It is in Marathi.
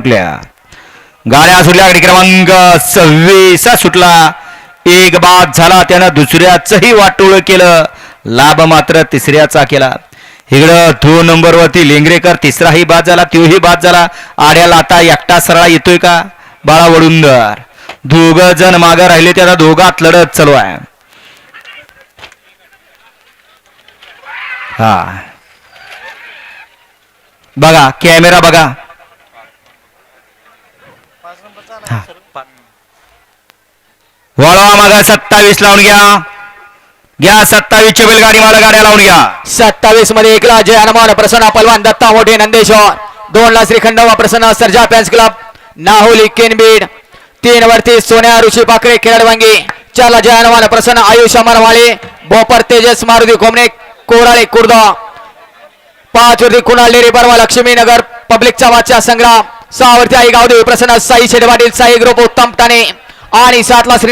सुटल्या. गाड्या सुटल्या गाडी क्रमांक सव्वीस सुटला. एक बाद झाला त्यानं दुसऱ्याचंही वाटोळ केलं. लाभ मात्र तिसऱ्याचा केला. इकडं दोन नंबरवरती लेंगरेकर तिसराही बाद झाला तोही बाद झाला. आड्याला आता एकटा सरळा येतोय का? बाळा वडुंदर. दोघ जण मागं राहिले त्याला दोघात लढत चालू आहे. हा. बघा कॅमेरा बघा. वळवा मागा सत्तावीस लावून घ्या. घ्या सत्तावीसची बैलगाडी मला गाड्या लावून घ्या. सत्तावीसमध्ये एकला जय हनुमान प्रसन्न पलवान दत्ता मोठे नंदेश्वर. दोन ला श्रीखंड व प्रसन्न सर्जा फॅन्स क्लब. नाहोली केनबीड. तीन वरती सोन्या ऋषी पाकरे खेळडवांगी चार ला जय हनुमान प्रसन्न आयुष माळी बोपर तेजस मारुती कोमणे कोराळे कुर्द. पाच वरती कुणाल डेरी परवा लक्ष्मीनगर पब्लिकचा वाचा संग्राम. सहावरती आई गावदेवी प्रसन्न साई शेडवाडील साई ग्रुप उत्तम टाणे आणि सातला श्री